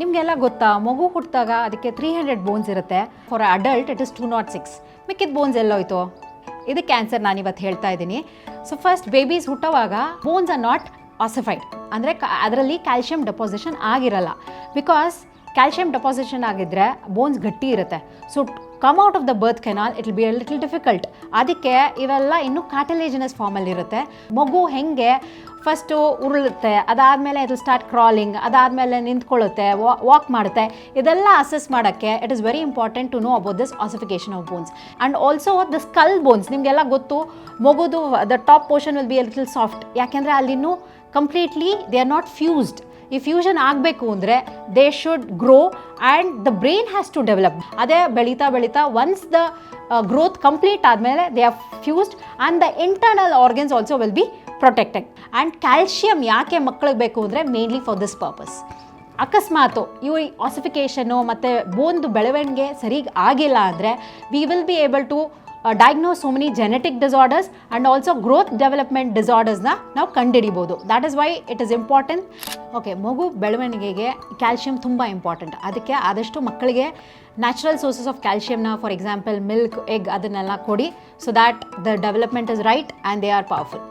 ನಿಮಗೆಲ್ಲ ಗೊತ್ತಾ, ಮಗು ಹುಟ್ಟಿದಾಗ ಅದಕ್ಕೆ ತ್ರೀ ಹಂಡ್ರೆಡ್ ಬೋನ್ಸ್ ಇರುತ್ತೆ. For adult it is two nought six ಮಿಕ್ಕಿದ ಬೋನ್ಸ್ ಎಲ್ಲೋಯ್ತು? ಇದಕ್ಕೆ ಆನ್ಸರ್ ನಾನು ಇವತ್ತು ಹೇಳ್ತಾ ಇದ್ದೀನಿ. ಸೊ ಫಸ್ಟ್ ಬೇಬೀಸ್ ಹುಟ್ಟುವಾಗ ಬೋನ್ಸ್ ಆರ್ ನಾಟ್ ಆಸಿಫೈಡ್ ಅಂದರೆ ಅದರಲ್ಲಿ ಕ್ಯಾಲ್ಶಿಯಂ ಡೆಪಾಸಿಷನ್ ಆಗಿರಲ್ಲ. ಬಿಕಾಸ್ ಕ್ಯಾಲ್ಶಿಯಂ ಡೆಪಾಸಿಷನ್ ಆಗಿದ್ದರೆ ಬೋನ್ಸ್ ಗಟ್ಟಿ ಇರುತ್ತೆ. So come out of the birth canal it be little difficult ಅದಕ್ಕೆ ಇವೆಲ್ಲ ಇನ್ನೂ ಕಾಟಲೇಜಿನಸ್ ಫಾರ್ಮಲ್ಲಿರುತ್ತೆ ಮಗು ಹೆಂಗೆ ಫಸ್ಟು ಉರುಳುತ್ತೆ, ಅದಾದಮೇಲೆ ಇದು ಸ್ಟಾರ್ಟ್ ಕ್ರಾಲಿಂಗ್ ಅದಾದಮೇಲೆ ನಿಂತ್ಕೊಳ್ಳುತ್ತೆ ವಾಕ್ ಮಾಡುತ್ತೆ. ಇದೆಲ್ಲ ಅಸೆಸ್ ಮಾಡೋಕ್ಕೆ it is very important to know about this ossification of bones and also the skull bones ನಿಮಗೆಲ್ಲ ಗೊತ್ತು, ಮಗುದು the top portion will be a little soft ಯಾಕೆಂದರೆ ಅಲ್ಲಿನೂ completely they are not fused ಈ fusion ಆಗಬೇಕು ಅಂದರೆ they should grow and the brain has to develop ಅದೇ ಬೆಳೀತಾ ಬೆಳೀತಾ ಒನ್ಸ್ ದ ಗ್ರೋತ್ ಕಂಪ್ಲೀಟ್ ಆದಮೇಲೆ they are fused and the internal organs also will be protected and calcium ಯಾಕೆ ಮಕ್ಕಳಿಗೆ ಬೇಕು ಅಂದರೆ ಮೇನ್ಲಿ ಫಾರ್ ದಿಸ್ ಪರ್ಪಸ್ ಅಕಸ್ಮಾತು ಇವು ಆಸಿಫಿಕೇಷನು ಮತ್ತು ಬೋನ್ದು ಬೆಳವಣಿಗೆ ಸರಿಗೆ ಆಗಿಲ್ಲ ಅಂದರೆ we will be able to diagnose so many genetic disorders and also growth development ಡಿಸಾರ್ಡರ್ಸ್ನ ನಾವು ಕಂಡುಹಿಡಿಬೋದು that is why it is important okay ಮಗು ಬೆಳವಣಿಗೆಗೆ ಕ್ಯಾಲ್ಶಿಯಂ ತುಂಬ ಇಂಪಾರ್ಟೆಂಟ್ ಅದಕ್ಕೆ ಆದಷ್ಟು ಮಕ್ಕಳಿಗೆ ನ್ಯಾಚುರಲ್ ಸೋರ್ಸಸ್ ಆಫ್ ಕ್ಯಾಲ್ಶಿಯಮ್ನ ಫಾರ್ ಎಕ್ಸಾಂಪಲ್ ಮಿಲ್ಕ್ ಎಗ್ ಅದನ್ನೆಲ್ಲ ಕೊಡಿ so that the development is right and they are powerful